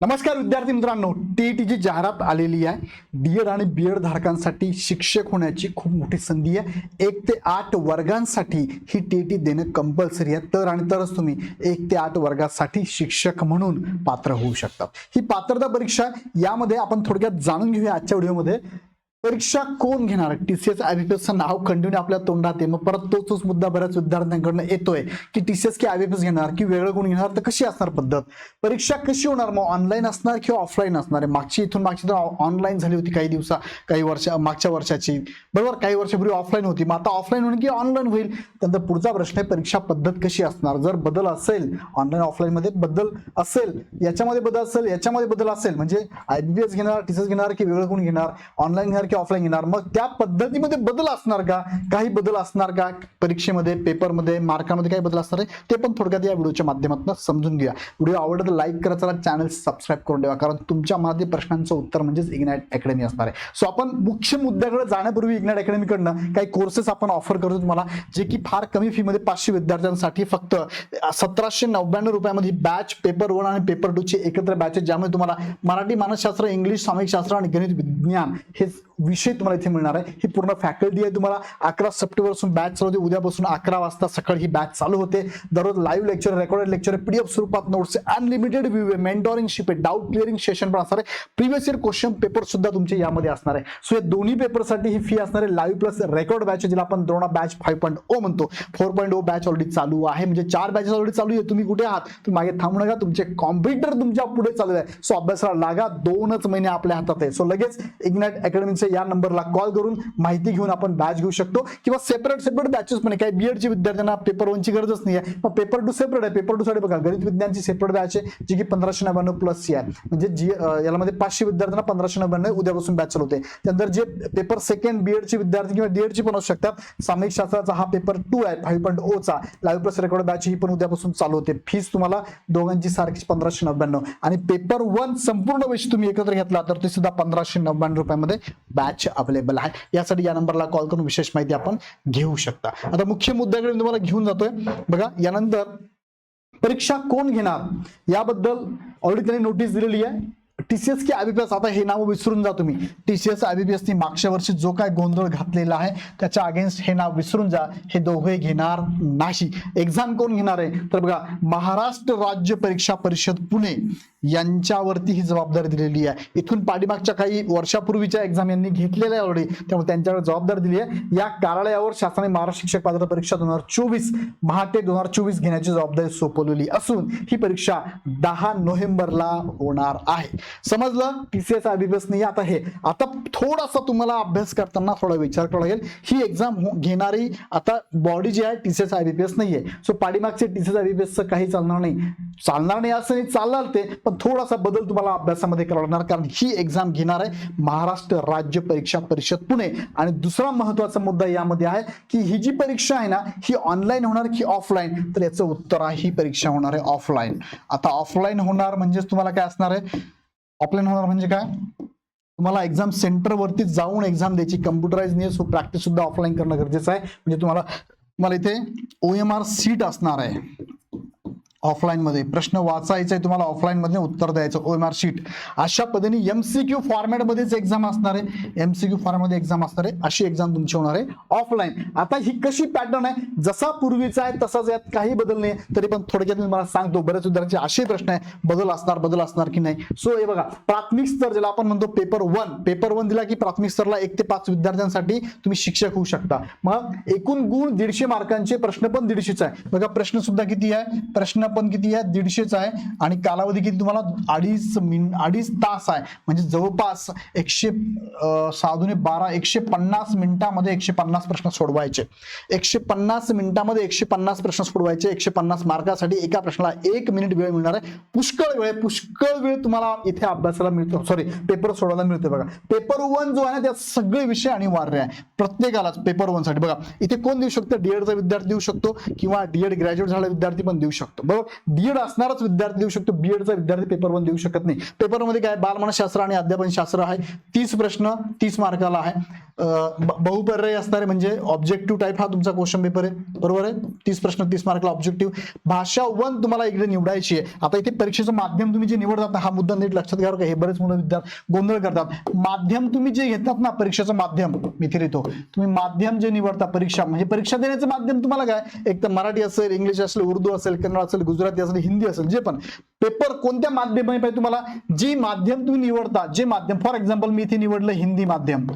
नमस्कार विद्यार्थी मित्रांनो टीईटीची जाहिरात आलेली आहे. डीएड आणि बी एड धारकांसाठी शिक्षक होण्याची खूप मोठी संधी आहे. एक ते आठ वर्गांसाठी ही टीईटी देणं कंपल्सरी आहे. तर आणि तरच तुम्ही एक ते आठ वर्गासाठी शिक्षक म्हणून पात्र होऊ शकतात ही पात्रता परीक्षा यामध्ये आपण थोडक्यात जाणून घेऊया आजच्या व्हिडिओमध्ये. परीक्षा कोण घेणार? टी सी एस आयबीपीएसचं नाव कंटिन्यू आपल्या तोंडात आहे मग परत तोच तोच मुद्दा बऱ्याच विद्यार्थ्यांकडून येतोय की टी सी एस की आयबीपीएस घेणार की वेगळं कोण घेणार? तर कशी असणार पद्धत? परीक्षा कशी होणार? मग ऑनलाईन असणार किंवा ऑफलाईन असणार? आहे मागची इथून मागची तर ऑनलाईन झाली होती काही दिवसा काही वर्षा मागच्या वर्षाची. बरोबर काही वर्षापूर्वी ऑफलाईन होती. मग आता ऑफलाईन होईल की ऑनलाईन होईल? त्यानंतर पुढचा प्रश्न आहे परीक्षा पद्धत कशी असणार? जर बदल असेल ऑनलाईन ऑफलाईनमध्ये बदल असेल याच्यामध्ये बदल असेल याच्यामध्ये बदल असेल म्हणजे आयबीपीएस घेणार टी सी एस घेणार की वेगळं कोण घेणार? ऑनलाईन घेणार की ऑफलाईन येणार. मग त्या पद्धतीमध्ये बदल असणार का? काही बदल असणार का? परीक्षेमध्ये पेपरमध्ये मार्कामध्ये काही बदल असणार आहे? ते पण थोडक्यात या व्हिडिओच्या माध्यमातून समजून घ्या व्हिडिओ आवडत लाईक करा चला चॅनल सबस्क्राईब करून ठेवा. कारण तुमच्या मनातील प्रश्नांचं उत्तर म्हणजेच इग्नाईट अकॅडमी असणार आहे. सो आपण मुख्य मुद्द्याकडे जाण्यापूर्वी इग्नाईट अकॅडमीकडनं काही कोर्सेस आपण ऑफर करतो तुम्हाला जे की फार कमी फीमध्ये पाचशे विद्यार्थ्यांसाठी फक्त सतराशे नव्याण्णव रुपयामध्ये बॅच पेपर वन आणि पेपर टू ची एकत्र बॅच ज्यामध्ये तुम्हाला मराठी मानसशास्त्र इंग्लिश सामाजिकशास्त्र आणि गणित विज्ञान हे विषय तुम्हाला इथे मिळणार आहे. ही पूर्ण फॅकल्टी आहे. तुम्हाला अकरा सप्टेंबरपासून बॅच चालू होते. उद्यापासून अकरा वाजता सकाळी ही बॅच चालू होते. दररोज live lecture recorded lecture PDF स्वरूपात नोट्स अनलिमिटेड व्ह्यू आहे. मेंटॉरिंगशिप आहे. डाऊट क्लिअरिंग सेशन पण असणार आहे. प्रिव्हियस इयर क्वेश्चन पेपर सुद्धा तुमचे यामध्ये असणार आहे. सो या दोन्ही पेपरसाठी ही फी असणार आहे. लाईव्ह प्लस रेकॉर्ड बॅच जिला आपण Drona batch five point O म्हणतो. Four point O batch already चालू आहे. म्हणजे चार बॅचेस ऑलरेडी चालू आहे. तुम्ही कुठे आहात? तुम्ही मागे थांबू नका. तुमचे कॉम्प्युटर तुमच्यापुढे चालू आहे. सो अभ्यासाला लागा. दोनच महिने आपल्या हातात आहे. सो लगेच इग्नाइट अकॅडमीच्या या नंबरला कॉल करून माहिती घेऊन आपण बॅच घेऊ शकतो. किंवा सेपरेट सेपरेट बॅचेस पण आहे. काही बीएडची विद्यार्थ्यांना पेपर वन ची गरजच नाही आहे मग पेपर टू सेपरेट आहे. पेपर टू साठी बघा गणित विज्ञानची सेपरेट बॅच आहे जी की पंधराशे नव्याण्णव प्लस सी आहे. म्हणजे जी यामध्ये पाचशे विद्यार्थ्यांना पंधराशे नव्याण्णव उद्यापासून बॅच चालू होते. त्यानंतर जे पेपर सेकंड बीएडचे विद्यार्थी किंवा डीएडची पण असू शकतात. सामायिक शास्त्राचा हा पेपर टू आहे फाईव्ह पॉईंट ओ चा. लाईव्ह प्लस रेकॉर्ड बॅच ही पण उद्यापासून चालू होते. फीस तुम्हाला दोघांची सारखीच पंधराशे नव्याण्णव. आणि पेपर वन संपूर्ण विषय तुम्ही एकत्र घेतला तर ते सुद्धा पंधराशे नव्याण्णव रुपयामध्ये बॅच अवेलेबल आहे. यासाठी या नंबरला कॉल करून विशेष माहिती आपण घेऊ शकता. आता मुख्य मुद्द्याकडे मी तुम्हाला घेऊन जातोय. बघा यानंतर परीक्षा कोण घेणार? याबद्दल ऑलरेडी त्यांनी नोटीस दिलेली आहे. टीसीएस की आयबीपीएस आता हे नाव विसरून जा तुम्ही. टीसीएस आयबीपीएसनी मागच्या वर्षी जो काय गोंधळ घातलेला आहे त्याच्या अगेन्स्ट हे नाव विसरून जा. हे दोघे घेणार नाही. एक्झाम कोण घेणार आहे? तर बघा महाराष्ट्र राज्य परीक्षा परिषद पुणे. यांच्यावरती ही जबाबदारी दिलेली आहे. इथून पाठीमागच्या काही वर्षापूर्वीच्या एक्झाम यांनी घेतलेल्या ऑलरेडी त्यामुळे त्यांच्यावर जबाबदारी दिली आहे. या कार्यालयावर शासनाने महाराष्ट्र शिक्षक पात्रता परीक्षा दोन हजार चोवीस महाटे दोन हजार चोवीस घेण्याची जबाबदारी सोपवलेली असून ही परीक्षा दहा नोव्हेंबरला होणार आहे. समजलं? टीसीएस आयबीपीएस आता हे आता थोडासा तुम्हाला अभ्यास करताना थोडा विचार करावा लागेल. ही एक्झाम हो, घेणारी आता बॉडी जी आहे टीसीएस आयबीपीएस नाहीये. सो पाठीमागचे टीसीएस आयबीपीएसचं काही चालणार नाही. चालणार नाही असं नाही चालणार ते पण थोडासा बदल तुम्हाला अभ्यासामध्ये करावा लागणार कारण ही एक्झाम घेणार आहे महाराष्ट्र राज्य परीक्षा परिषद पुणे. आणि दुसरा महत्त्वाचा मुद्दा यामध्ये आहे की ही जी परीक्षा आहे ना ही ऑनलाईन होणार की ऑफलाईन तर याचं उत्तर आहे ही परीक्षा होणार आहे ऑफलाईन आता ऑफलाईन होणार म्हणजेच तुम्हाला काय असणार आहे? ऑफलाईन होणार म्हणजे काय? तुम्हाला एक्झाम सेंटरवरती जाऊन एक्झाम द्यायची. कम्प्युटराइज नाही सो प्रॅक्टिस सुद्धा ऑफलाईन करणं गरजेचं आहे. म्हणजे तुम्हाला तुम्हाला इथे ओ एम आर सीट असणार आहे. ऑफलाईन मध्ये. प्रश्न वाचायचा आहे तुम्हाला ऑफलाईन मध्ये उत्तर द्यायचं. O M R sheet. अशा पद्धतीने एमसीक्यू क्यू मध्येच एक्झाम असणार आहे एमसीक्यू क्यू मध्ये एक्झाम असणार आहे अशी एक्झाम तुमची होणार आहे ऑफलाईन आता ही कशी पॅटर्न आहे? जसा पूर्वीचा आहे तसाच यात काही बदल नाही तरी पण थोडक्यात मी मला सांगतो बऱ्याच विद्यार्थ्यांचे असे प्रश्न आहे बदल असणार बदल असणार की नाही. सो हे बघा प्राथमिक स्तर ज्याला आपण म्हणतो पेपर वन पेपर वन दिला की प्राथमिक स्तरला एक ते पाच विद्यार्थ्यांसाठी तुम्ही शिक्षक होऊ शकता. मग एकूण गुण दीडशे मार्कांचे प्रश्न पण दीडशेच आहे. बघा प्रश्न सुद्धा किती आहे? प्रश्न पण किती आहे? दीडशेच आहे. आणि कालावधी किती तुम्हाला? अडीच मिन अडीच तास आहे. म्हणजे जवळपास एकशे साधूने बारा एकशे पन्नास मिनिटामध्ये एकशे पन्नास प्रश्न सोडवायचे. एकशे पन्नास मिनिटामध्ये एकशे पन्नास प्रश्न सोडवायचे. एकशे पन्नास मार्कासाठी एका प्रश्नाला एक मिनिट वेळ मिळणार आहे. पुष्कळ वेळ आहे, पुष्कळ वेळ तुम्हाला इथे अभ्यासाला मिळतो. सॉरी पेपर सोडवायला मिळतो बघा. पेपर वन जो आहे ना त्यात सगळे विषय अनिवार्य आहे. प्रत्येकालाच पेपर वनसाठी. बघा इथे कोण देऊ शकतो? डीएडचा विद्यार्थी देऊ शकतो. किंवा डीएड ग्रॅज्युएट झालेला विद्यार्थी पण देऊ शकतो. बरोबर? डीएड असणारच विद्यार्थी देऊ शकतो. बीएडचा विद्यार्थी पेपर वन देऊ शकत नाही. पेपरमध्ये काय? बालमानसशास्त्र आणि अध्यापन शास्त्र आहे. तीस प्रश्न तीस मार्काला आहे. बहुपर्याय बहुपर्यायी असणारे म्हणजे ऑब्जेक्टिव्ह टाईप हा तुमचा क्वेश्चन पेपर आहे. बरोबर आहे? तीस प्रश्न तीस मार्कला ऑब्जेक्टिव्ह भाषा वन तुम्हाला इकडे निवडायची आहे. आता इथे परीक्षेचं माध्यम तुम्ही जे निवडतात ना, हा मुद्दा नीट लक्षात घ्या का. हे बरेच मुलं विद्यार्थी गोंधळ करतात. माध्यम तुम्ही जे घेतात ना परीक्षेचं माध्यम मी इथे लिहितो. तुम्ही माध्यम जे निवडता परीक्षा म्हणजे परीक्षा देण्याचं माध्यम तुम्हाला काय? एक तर मराठी असेल इंग्लिश असेल उर्दू असेल कन्नड असेल गुजराती असेल हिंदी असेल जे पण. पेपर कोणत्या माध्यमाने पाहिजे तुम्हाला? जे माध्यम तुम्ही निवडता जे माध्यम फॉर एक्झाम्पल मी इथे निवडलं हिंदी माध्यम.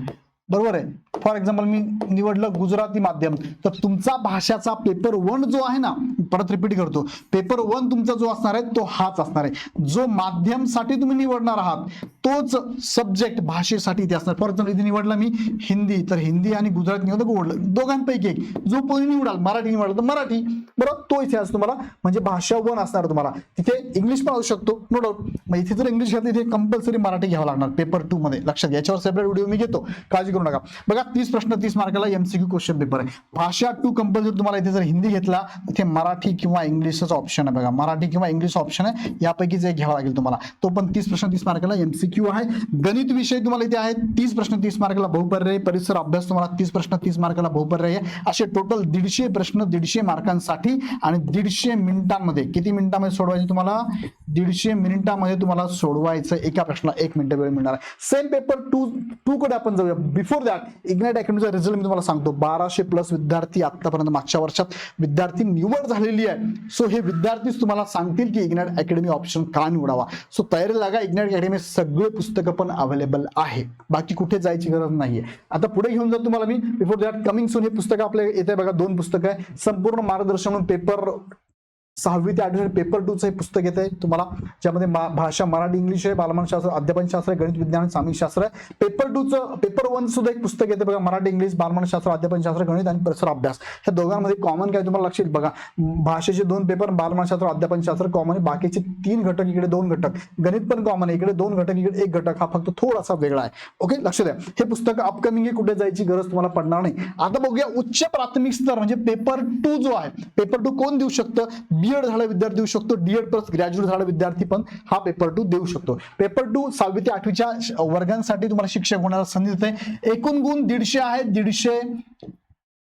बरोबर आहे? फॉर एक्झाम्पल मी निवडलं गुजराती माध्यम तर तुमचा भाषाचा पेपर वन जो आहे ना परत रिपीट करतो पेपर वन तुमचा जो असणार आहे तो हाच असणार आहे. जो माध्यमसाठी तुम्ही निवडणार आहात तोच सब्जेक्ट भाषेसाठी इथे असणार. फॉर एक्झाम्पल इथे निवडला मी हिंदी तर हिंदी आणि गुजराती निवडलं निवडलं दोघांपैकी एक. जो कोणी निवडाल मराठी निवडलं तर मराठी. बरोबर तो इथे असतो तुम्हाला. म्हणजे भाषा वन असणार तुम्हाला. तिथे इंग्लिश पण असू शकतो नो डाऊट मग इथे जर इंग्लिश घ्या इथे कंपल्सरी मराठी घ्यावं लागणार. पेपर टू मध्ये. लक्षात याच्यावर सेपरेट व्हिडिओ मी घेतो. काळजी करू नका. बघा तीस प्रश्न तीस मार्काला एमसीक्यू क्वेश्चन पेपर आहे. भाषा टू कंपल्सरी तुम्हाला इथे जर हिंदी घेतला इथे मराठी किंवा इंग्लिशचा ऑप्शन आहे बघा. मराठी किंवा इंग्लिश ऑप्शन आहे यापैकीच एक घ्यावा लागेल तुम्हाला. तो पण तीस प्रश्न तीस मार्काला एमसीक्यू आहे. गणित विषय तुम्हाला इथे आहे तीस प्रश्न तीस मार्काला बहुपर्याय परिसर अभ्यास तुम्हाला तीस प्रश्न तीस मार्काला बहुपर्याय. आहे असे टोटल दीडशे प्रश्न दीडशे मार्कांसाठी आणि दीडशे मिनिटांमध्ये किती मिनिटांमध्ये सोडवायचे तुम्हाला? दीडशे मिनिटांमध्ये तुम्हाला सोडवायचं एका प्रश्नाला एक मिनिट वेळ मिळणार आहे. सेम पेपर टू टू कडे आपण जाऊया. बिफोर दॅट इग्नाइट अकॅडमीचा रिझल्ट मी तुम्हाला सांगतो. बाराशे प्लस विद्यार्थी आतापर्यंत मागच्या वर्षात विद्यार्थी निवड झालेली आहे. सो हे विद्यार्थीच तुम्हाला सांगतील की इग्नाइट अकॅडमी ऑप्शन का निवडावा? सो तयारी लागा इग्नाइट अकॅडमी सगळे पुस्तकं पण अवेलेबल आहे. बाकी कुठे जायची गरज नाहीये. आता पुढे घेऊन जातो तुम्हाला मी. बिफोर दॅट कमिंग सून हे पुस्तक आपल्या येते बघा. दोन पुस्तकं आहे. संपूर्ण मार्गदर्शन म्हणून पेपर सहावी ते आठवी पेपर टूचं हे पुस्तक येत आहे तुम्हाला ज्यामध्ये मा- भाषा मराठी इंग्लिश आहे बालमानशास्त्र अध्यापनशास्त्र आहे गणित विज्ञान आणि शास्त्र. आहे पेपर टूचं पेपर वन सुद्धा एक पुस्तक येते बघा मराठी इंग्लिश बालमानशास्त्र अध्यापनशास्त्र गणित आणि परिसर अभ्यास. ह्या दोघांमध्ये कॉमन काय तुम्हाला लक्षात बघा. भाषेचे दोन पेपर बालमानशास्त्र अध्यापनशास्त्र कॉमन आहे. बाकीचे तीन घटक इकडे दोन घटक. गणित पण कॉमन आहे. इकडे दोन घटक इकडे एक घटक. हा फक्त थोडासा वेगळा आहे. ओके लक्ष द्या हे पुस्तक अपकमिंग आहे. कुठे जायची गरज तुम्हाला पडणार नाही. आता बघूया उच्च प्राथमिक स्तर म्हणजे पेपर टू जो आहे पेपर टू कोण देऊ शकतं? बीएड झाला विद्यार्थी देऊ शकतो डीएड प्लस ग्रॅज्युएट झाला विद्यार्थी पण हा पेपर टू देऊ शकतो. पेपर टू सहावी ते आठवीच्या वर्गांसाठी तुम्हाला शिक्षक होण्याला संधी देते. एकूण गुण दीडशे आहेत दीडशे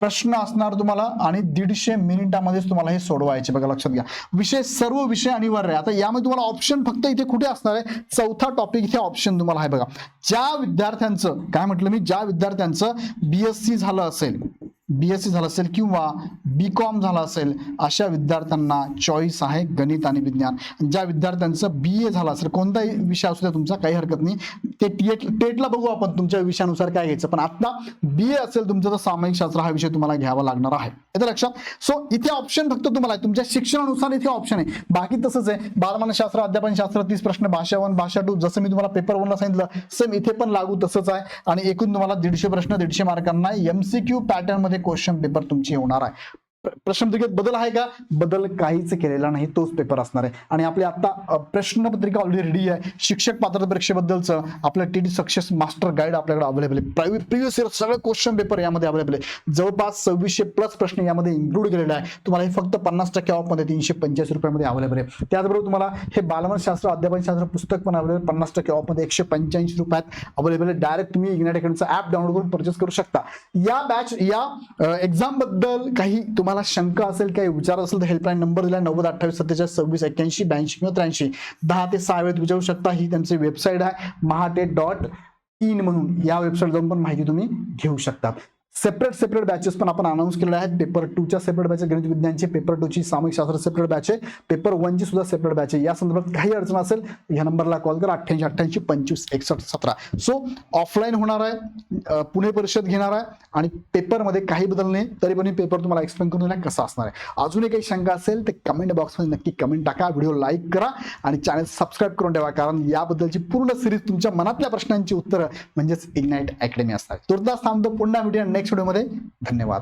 प्रश्न असणार तुम्हाला आणि दीडशे मिनिटामध्येच तुम्हाला हे सोडवायचे. बघा लक्षात घ्या. विषय सर्व विषय अनिवार्य आहे. आता यामध्ये तुम्हाला ऑप्शन फक्त इथे कुठे असणार आहे? चौथा टॉपिक इथे ऑप्शन तुम्हाला आहे बघा. ज्या विद्यार्थ्यांचं काय म्हटलं मी? ज्या विद्यार्थ्यांचं बीएससी झालं असेल बीएससी झालं असेल किंवा बी कॉम झालं असेल अशा विद्यार्थ्यांना चॉईस आहे गणित आणि विज्ञान. ज्या विद्यार्थ्यांचं बी ए झालं असेल कोणताही विषय असू द्या तुमचा काही हरकत नाही. ते टेट टेटला बघू आपण तुमच्या विषयानुसार काय घ्यायचं. पण आता बी ए असेल तुमचं तर सामायिक शास्त्र हा विषय तुम्हाला घ्यावा लागणार आहे. येतं लक्षात? सो इथे ऑप्शन फक्त तुम्हाला आहे. तुमच्या शिक्षणानुसार इथे ऑप्शन आहे. बाकी तसंच आहे. बालमानशास्त्र अध्यापनशास्त्र तीस प्रश्न भाषा वन भाषा टू जसं मी तुम्हाला पेपर वनला सांगितलं सेम इथे पण लागू तसंच आहे. आणि एकूण तुम्हाला दीडशे प्रश्न दीडशे मार्कांना एमसीक्यू क्यू पॅटर्नमध्ये क्वेश्चन पेपर तुमची होणार आहे. प्रश्नपत्रिकेत बदल आहे का? बदल काहीच केलेला नाही तोच पेपर असणार आहे. आणि आपली आता प्रश्नपत्रिका ऑलरेडी रेडी आहे. शिक्षक पात्रता परीक्षेबद्दलचं आपलं T D success master guide आपल्याकडे अवेलेबल आहे. प्रायव्हेट प्रिव्हियस इयर सगळे क्वेश्चन पेपर यामध्ये अवेलेबल आहे. जवळपास सव्वीसशे प्लस प्रश्न यामध्ये इन्क्लूड केलेला आहे. तुम्हाला हे फक्त पन्नास टक्के ऑफमध्ये तीनशे पंच्याऐंशी रुपयामध्ये अवेलेबल आहे. त्याचबरोबर तुम्हाला हे बालमनशास्त्र अध्यापनशास्त्र पुस्तक पण अवेलेबल पन्नास टक्के ऑफमध्ये एकशे पंच्याऐंशी रुपयात अवेलेबल आहे. डायरेक्ट तुम्ही इग्नाइट अकॅडमीचा ॲप डाउनलोड करून परचेस करू शकता. या बॅच या एक्झामबद्दल काही तुम्हाला शंका असेल काही विचार असेल तर हेल्पलाईन नंबर दिला नव्वद अठ्ठावीस सत्तेचाळीस सव्वीस एक्क्याऐंशी ब्याऐंशी किंवा त्र्याऐंशी. दहा ते सहा वेळेत विचारू शकता ही त्यांची वेबसाईट आहे महाटेट डॉट इन म्हणून. या वेबसाईट जाऊन पण माहिती तुम्ही घेऊ शकता. सेपरेट सेपरेट बॅचेस पण आपण अनाऊन्स केलेले आहेत. पेपर टूच्या सेपरेट बॅच गणित विज्ञानचे पेपर टूची सामूहिक शास्त्र सेपरेट बॅच आहे. पेपर वनची सुद्धा सेपरेट बॅच आहे. या संदर्भात काही अडचण असेल ह्या नंबरला कॉल करा. अठ्ठ्याऐंशी अठ्ठ्याऐंशी पंचवीस एकसष्ट सतरा. सो ऑफलाईन होणार आहे. पुणे परिषद घेणार आहे. आणि पेपरमध्ये काही बदल नाही. तरी पण पेपर तुम्हाला एक्सप्लेन करून देणार कसा असणार आहे. अजूनही काही शंका असेल तर कमेंट बॉक्समध्ये नक्की कमेंट टाका. व्हिडिओ लाईक करा. आणि चॅनल सबस्क्राईब करून ठेवा. कारण याबद्दलची पूर्ण सिरीज तुमच्या मनातल्या प्रश्नांची उत्तरं म्हणजेच इग्नाईट अकॅडमी असतात तुर्तास थांबतो. पुन्हा व्हिडिओ नेक्स्ट व्हिडिओमध्ये धन्यवाद.